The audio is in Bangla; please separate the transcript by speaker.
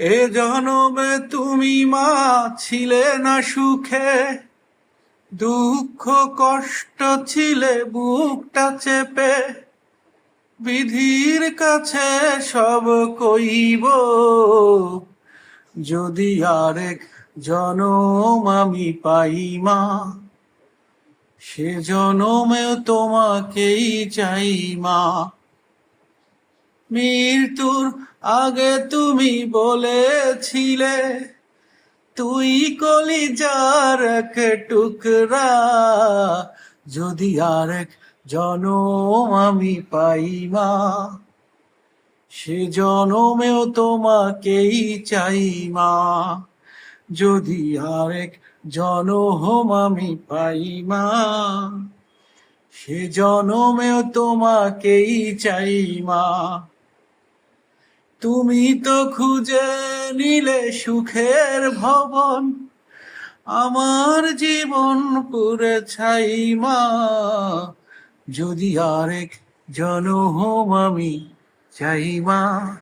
Speaker 1: এ জনমে তুমি মা ছিলে না সুখে, দুঃখ কষ্ট ছিলে বুকটা চেপে, বিধির কাছে সব কইব। যদি আরেক জনম আমি পাই মা, সে জনমেও তোমাকেই চাই মা। মৃত্যুর আগে তুমি বলেছিলে, তুই কলিজার এক টুকরা, যদি আরেক জনম আমি পাই মা, সে জনমেও তোমাকেই চাই মা, যদি আরেক জনম আমি পাই মা, সে জনমেও তোমাকেই চাই মা। তুমি তো খুঁজে নিলে সুখের ভবন। আমার জীবন পুরে ছাই মা। যদি আরেক জনম আমি চাই মা।